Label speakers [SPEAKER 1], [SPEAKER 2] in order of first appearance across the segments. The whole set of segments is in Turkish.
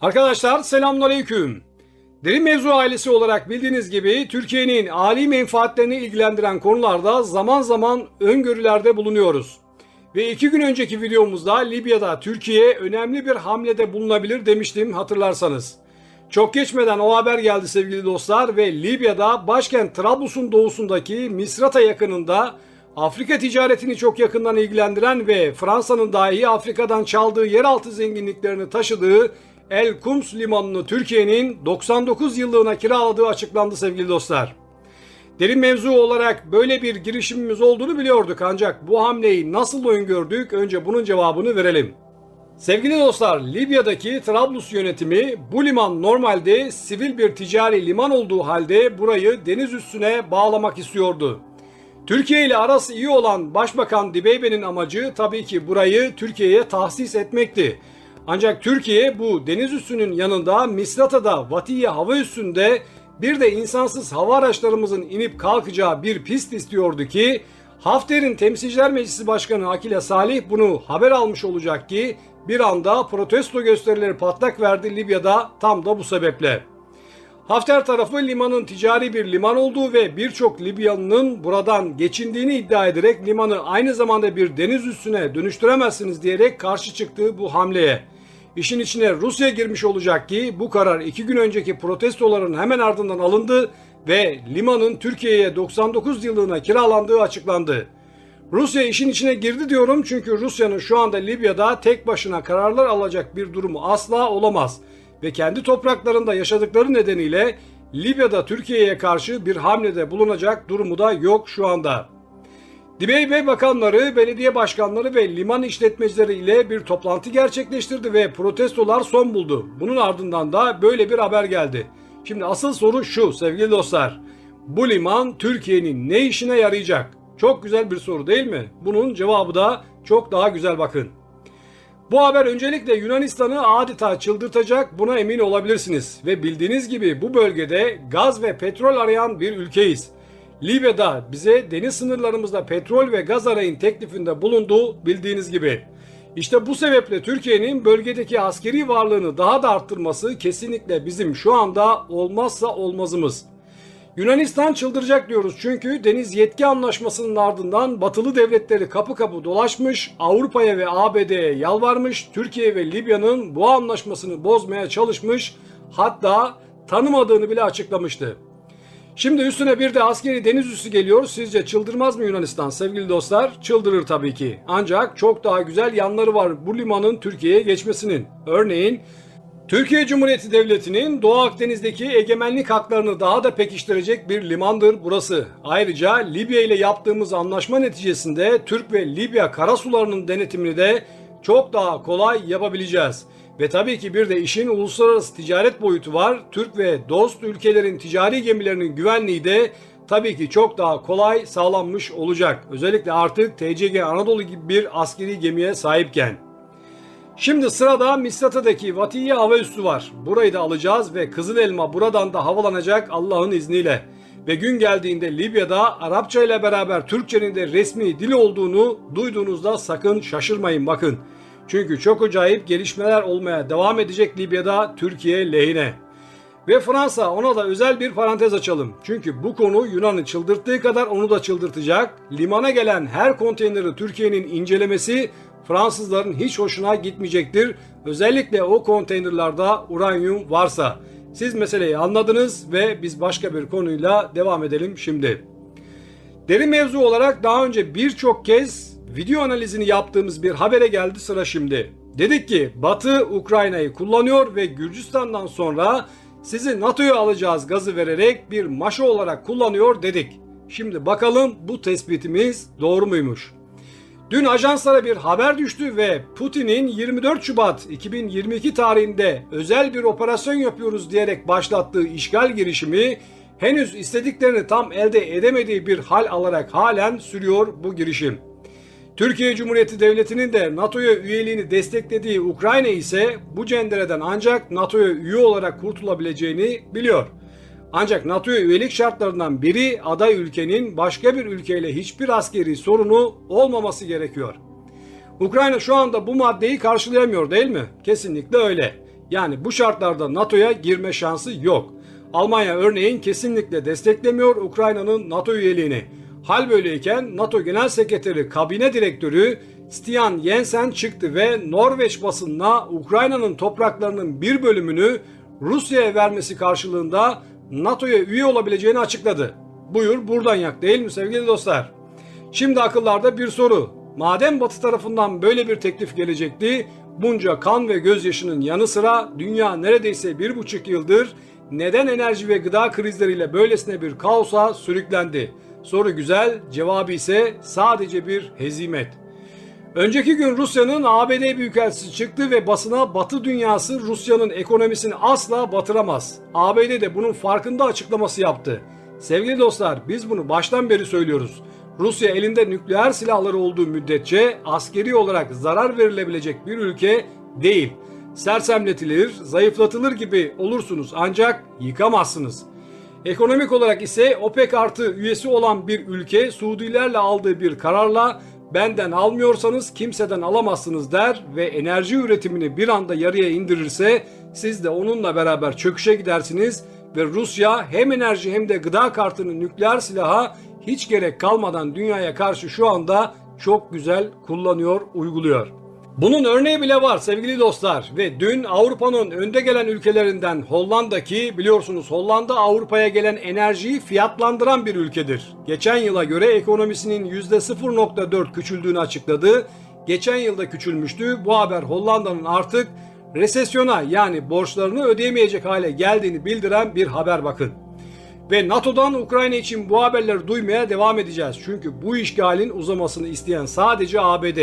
[SPEAKER 1] Arkadaşlar selamünaleyküm. Derin Mevzu ailesi olarak bildiğiniz gibi Türkiye'nin âli menfaatlerini ilgilendiren konularda zaman zaman öngörülerde bulunuyoruz. Ve iki gün önceki videomuzda Libya'da Türkiye önemli bir hamlede bulunabilir demiştim hatırlarsanız. Çok geçmeden o haber geldi sevgili dostlar ve Libya'da başkent Trablus'un doğusundaki Misrata yakınında Afrika ticaretini çok yakından ilgilendiren ve Fransa'nın dahi Afrika'dan çaldığı yeraltı zenginliklerini taşıdığı El Kums limanını Türkiye'nin 99 yıllığına kiraladığı açıklandı sevgili dostlar. Derin mevzu olarak böyle bir girişimimiz olduğunu biliyorduk ancak bu hamleyi nasıl öngördük önce bunun cevabını verelim. Sevgili dostlar, Libya'daki Trablus yönetimi bu liman normalde sivil bir ticari liman olduğu halde burayı deniz üstüne bağlamak istiyordu. Türkiye ile arası iyi olan Başbakan Dibeybe'nin amacı tabii ki burayı Türkiye'ye tahsis etmekti. Ancak Türkiye bu deniz üssünün yanında Misrata'da Vatiye hava üssünde bir de insansız hava araçlarımızın inip kalkacağı bir pist istiyordu ki Hafter'in Temsilciler Meclisi Başkanı Akile Salih bunu haber almış olacak ki bir anda protesto gösterileri patlak verdi Libya'da tam da bu sebeple. Hafter tarafı limanın ticari bir liman olduğu ve birçok Libyalı'nın buradan geçindiğini iddia ederek limanı aynı zamanda bir deniz üssüne dönüştüremezsiniz diyerek karşı çıktığı bu hamleye. İşin içine Rusya girmiş olacak ki bu karar iki gün önceki protestoların hemen ardından alındı ve limanın Türkiye'ye 99 yıllığına kiralandığı açıklandı. Rusya işin içine girdi diyorum çünkü Rusya'nın şu anda Libya'da tek başına kararlar alacak bir durumu asla olamaz ve kendi topraklarında yaşadıkları nedeniyle Libya'da Türkiye'ye karşı bir hamlede bulunacak durumu da yok şu anda. Dibey Bey bakanları, belediye başkanları ve liman işletmecileri ile bir toplantı gerçekleştirdi ve protestolar son buldu. Bunun ardından da böyle bir haber geldi. Şimdi asıl soru şu sevgili dostlar. Bu liman Türkiye'nin ne işine yarayacak? Çok güzel bir soru değil mi? Bunun cevabı da çok daha güzel bakın. Bu haber öncelikle Yunanistan'ı adeta çıldırtacak buna emin olabilirsiniz. Ve bildiğiniz gibi bu bölgede gaz ve petrol arayan bir ülkeyiz. Libya'da bize deniz sınırlarımızda petrol ve gaz arayın teklifinde bulunduğu bildiğiniz gibi. İşte bu sebeple Türkiye'nin bölgedeki askeri varlığını daha da arttırması kesinlikle bizim şu anda olmazsa olmazımız. Yunanistan çıldıracak diyoruz çünkü deniz yetki anlaşmasının ardından batılı devletleri kapı kapı dolaşmış, Avrupa'ya ve ABD'ye yalvarmış, Türkiye ve Libya'nın bu anlaşmasını bozmaya çalışmış, hatta tanımadığını bile açıklamıştı. Şimdi üstüne bir de askeri deniz üssü geliyor. Sizce çıldırmaz mı Yunanistan sevgili dostlar? Çıldırır tabii ki. Ancak çok daha güzel yanları var bu limanın Türkiye'ye geçmesinin. Örneğin Türkiye Cumhuriyeti Devleti'nin Doğu Akdeniz'deki egemenlik haklarını daha da pekiştirecek bir limandır burası. Ayrıca Libya ile yaptığımız anlaşma neticesinde Türk ve Libya karasularının denetimini de çok daha kolay yapabileceğiz. Ve tabii ki bir de işin uluslararası ticaret boyutu var. Türk ve dost ülkelerin ticari gemilerinin güvenliği de tabii ki çok daha kolay sağlanmış olacak. Özellikle artık TCG Anadolu gibi bir askeri gemiye sahipken. Şimdi sırada Misrata'daki Vatiye hava üssü var. Burayı da alacağız ve Kızıl Elma buradan da havalanacak Allah'ın izniyle. Ve gün geldiğinde Libya'da Arapça ile beraber Türkçenin de resmi dil olduğunu duyduğunuzda sakın şaşırmayın bakın. Çünkü çok acayip gelişmeler olmaya devam edecek Libya'da Türkiye lehine. Ve Fransa ona da özel bir parantez açalım. Çünkü bu konu Yunan'ı çıldırttığı kadar onu da çıldırtacak. Limana gelen her konteyneri Türkiye'nin incelemesi Fransızların hiç hoşuna gitmeyecektir. Özellikle o konteynerlarda uranyum varsa. Siz meseleyi anladınız ve biz başka bir konuyla devam edelim şimdi. Derin mevzu olarak daha önce birçok kez video analizini yaptığımız bir habere geldi sıra şimdi. Dedik ki Batı Ukrayna'yı kullanıyor ve Gürcistan'dan sonra sizi NATO'ya alacağız gazı vererek bir maşa olarak kullanıyor dedik. Şimdi bakalım bu tespitimiz doğru muymuş? Dün ajanslara bir haber düştü ve Putin'in 24 Şubat 2022 tarihinde özel bir operasyon yapıyoruz diyerek başlattığı işgal girişimi henüz istediklerini tam elde edemediği bir hal alarak halen sürüyor bu girişim. Türkiye Cumhuriyeti Devleti'nin de NATO'ya üyeliğini desteklediği Ukrayna ise bu cendereden ancak NATO'ya üye olarak kurtulabileceğini biliyor. Ancak NATO'ya üyelik şartlarından biri aday ülkenin başka bir ülkeyle hiçbir askeri sorunu olmaması gerekiyor. Ukrayna şu anda bu maddeyi karşılayamıyor değil mi? Kesinlikle öyle. Yani bu şartlarda NATO'ya girme şansı yok. Almanya örneğin kesinlikle desteklemiyor Ukrayna'nın NATO üyeliğini. Hal böyleyken NATO Genel Sekreteri Kabine Direktörü Stian Jensen çıktı ve Norveç basınına Ukrayna'nın topraklarının bir bölümünü Rusya'ya vermesi karşılığında NATO'ya üye olabileceğini açıkladı. Buyur buradan yak değil mi sevgili dostlar? Şimdi akıllarda bir soru. Madem Batı tarafından böyle bir teklif gelecekti, bunca kan ve gözyaşının yanı sıra dünya neredeyse bir buçuk yıldır neden enerji ve gıda krizleriyle böylesine bir kaosa sürüklendi? Soru güzel, cevabı ise sadece bir hezimet. Önceki gün Rusya'nın ABD Büyükelçisi çıktı ve basına Batı dünyası Rusya'nın ekonomisini asla batıramaz. ABD de bunun farkında açıklaması yaptı. Sevgili dostlar biz bunu baştan beri söylüyoruz. Rusya elinde nükleer silahları olduğu müddetçe askeri olarak zarar verilebilecek bir ülke değil. Sersemletilir, zayıflatılır gibi olursunuz ancak yıkamazsınız. Ekonomik olarak ise OPEC artı üyesi olan bir ülke Suudilerle aldığı bir kararla benden almıyorsanız kimseden alamazsınız der ve enerji üretimini bir anda yarıya indirirse siz de onunla beraber çöküşe gidersiniz ve Rusya hem enerji hem de gıda kartını nükleer silaha hiç gerek kalmadan dünyaya karşı şu anda çok güzel kullanıyor, uyguluyor. Bunun örneği bile var sevgili dostlar ve dün Avrupa'nın önde gelen ülkelerinden Hollanda ki biliyorsunuz Hollanda Avrupa'ya gelen enerjiyi fiyatlandıran bir ülkedir. Geçen yıla göre ekonomisinin %0.4 küçüldüğünü açıkladı. Geçen yılda küçülmüştü. Bu haber Hollanda'nın artık resesyona yani borçlarını ödeyemeyecek hale geldiğini bildiren bir haber bakın. Ve NATO'dan Ukrayna için bu haberleri duymaya devam edeceğiz. Çünkü bu işgalin uzamasını isteyen sadece ABD.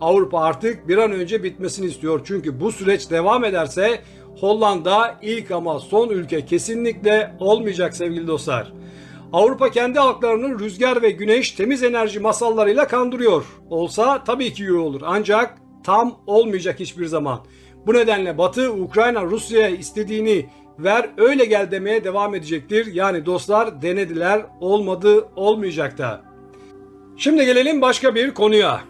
[SPEAKER 1] Avrupa artık bir an önce bitmesini istiyor. Çünkü bu süreç devam ederse Hollanda ilk ama son ülke kesinlikle olmayacak sevgili dostlar. Avrupa kendi halklarını rüzgar ve güneş temiz enerji masallarıyla kandırıyor. Olsa tabii ki iyi olur ancak tam olmayacak hiçbir zaman. Bu nedenle Batı Ukrayna Rusya'ya istediğini ver öyle gel demeye devam edecektir. Yani dostlar denediler olmadı olmayacak da. Şimdi gelelim başka bir konuya.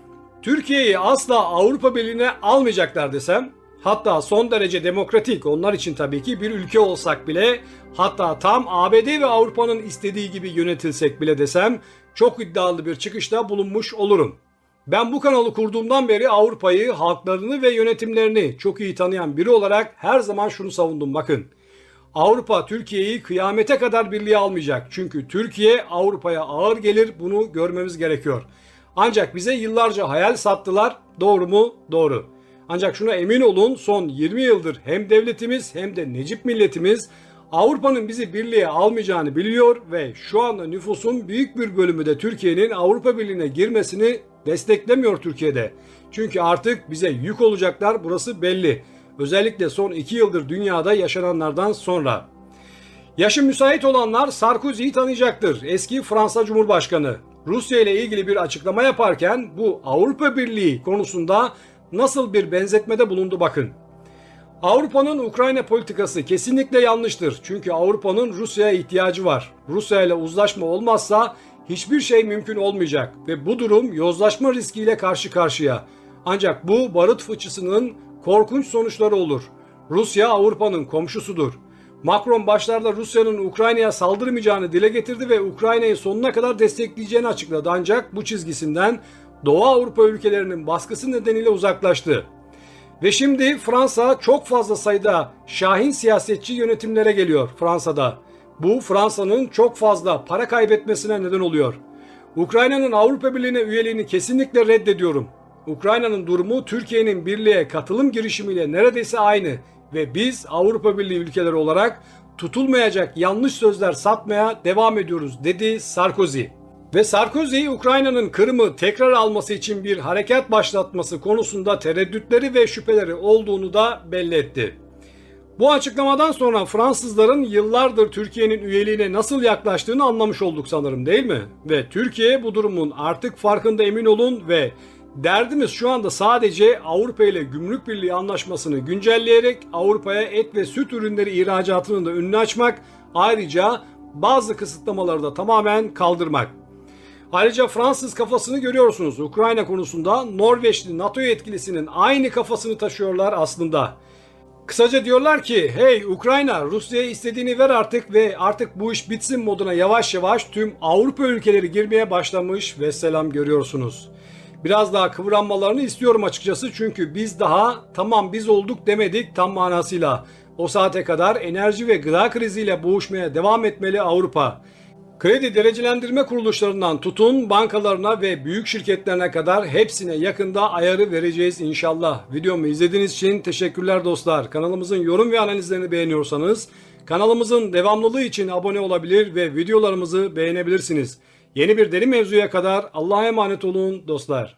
[SPEAKER 1] Türkiye'yi asla Avrupa Birliği'ne almayacaklar desem, hatta son derece demokratik onlar için tabii ki bir ülke olsak bile, hatta tam ABD ve Avrupa'nın istediği gibi yönetilsek bile desem, çok iddialı bir çıkışta bulunmuş olurum. Ben bu kanalı kurduğumdan beri Avrupa'yı, halklarını ve yönetimlerini çok iyi tanıyan biri olarak her zaman şunu savundum bakın. Avrupa Türkiye'yi kıyamete kadar birliğe almayacak. Çünkü Türkiye Avrupa'ya ağır gelir bunu görmemiz gerekiyor. Ancak bize yıllarca hayal sattılar. Doğru mu? Doğru. Ancak şuna emin olun son 20 yıldır hem devletimiz hem de Necip milletimiz Avrupa'nın bizi birliğe almayacağını biliyor ve şu anda nüfusun büyük bir bölümü de Türkiye'nin Avrupa Birliği'ne girmesini desteklemiyor Türkiye'de. Çünkü artık bize yük olacaklar burası belli. Özellikle son 2 yıldır dünyada yaşananlardan sonra. Yaşı müsait olanlar Sarkozy'yi tanıyacaktır. Eski Fransa Cumhurbaşkanı. Rusya ile ilgili bir açıklama yaparken bu Avrupa Birliği konusunda nasıl bir benzetmede bulundu bakın. Avrupa'nın Ukrayna politikası kesinlikle yanlıştır. Çünkü Avrupa'nın Rusya'ya ihtiyacı var. Rusya ile uzlaşma olmazsa hiçbir şey mümkün olmayacak ve bu durum yozlaşma riskiyle karşı karşıya. Ancak bu barut fıçısının korkunç sonuçları olur. Rusya Avrupa'nın komşusudur. Macron başlarda Rusya'nın Ukrayna'ya saldırmayacağını dile getirdi ve Ukrayna'yı sonuna kadar destekleyeceğini açıkladı. Ancak bu çizgisinden Doğu Avrupa ülkelerinin baskısı nedeniyle uzaklaştı. Ve şimdi Fransa çok fazla sayıda şahin siyasetçi yönetimlere geliyor Fransa'da. Bu Fransa'nın çok fazla para kaybetmesine neden oluyor. Ukrayna'nın Avrupa Birliği'ne üyeliğini kesinlikle reddediyorum. Ukrayna'nın durumu Türkiye'nin birliğe katılım girişimiyle neredeyse aynı ve biz Avrupa Birliği ülkeleri olarak tutulmayacak yanlış sözler satmaya devam ediyoruz dedi Sarkozy. Ve Sarkozy Ukrayna'nın Kırım'ı tekrar alması için bir harekat başlatması konusunda tereddütleri ve şüpheleri olduğunu da belli etti. Bu açıklamadan sonra Fransızların yıllardır Türkiye'nin üyeliğine nasıl yaklaştığını anlamış olduk sanırım değil mi? Ve Türkiye bu durumun artık farkında emin olun ve Derdimiz şu anda sadece Avrupa ile Gümrük Birliği anlaşmasını güncelleyerek Avrupa'ya et ve süt ürünleri ihracatının da önünü açmak, ayrıca bazı kısıtlamaları da tamamen kaldırmak. Ayrıca Fransız kafasını görüyorsunuz. Ukrayna konusunda Norveçli NATO yetkilisinin aynı kafasını taşıyorlar aslında. Kısaca diyorlar ki hey Ukrayna Rusya'ya istediğini ver artık ve artık bu iş bitsin moduna yavaş yavaş tüm Avrupa ülkeleri girmeye başlamış ve selam görüyorsunuz. Biraz daha kıvranmalarını istiyorum açıkçası çünkü biz daha tamam biz olduk demedik tam manasıyla. O saate kadar enerji ve gıda kriziyle boğuşmaya devam etmeli Avrupa. Kredi derecelendirme kuruluşlarından tutun bankalarına ve büyük şirketlerine kadar hepsine yakında ayarı vereceğiz inşallah. Videomu izlediğiniz için teşekkürler dostlar. Kanalımızın yorum ve analizlerini beğeniyorsanız kanalımızın devamlılığı için abone olabilir ve videolarımızı beğenebilirsiniz. Yeni bir deri mevzuya kadar Allah'a emanet olun dostlar.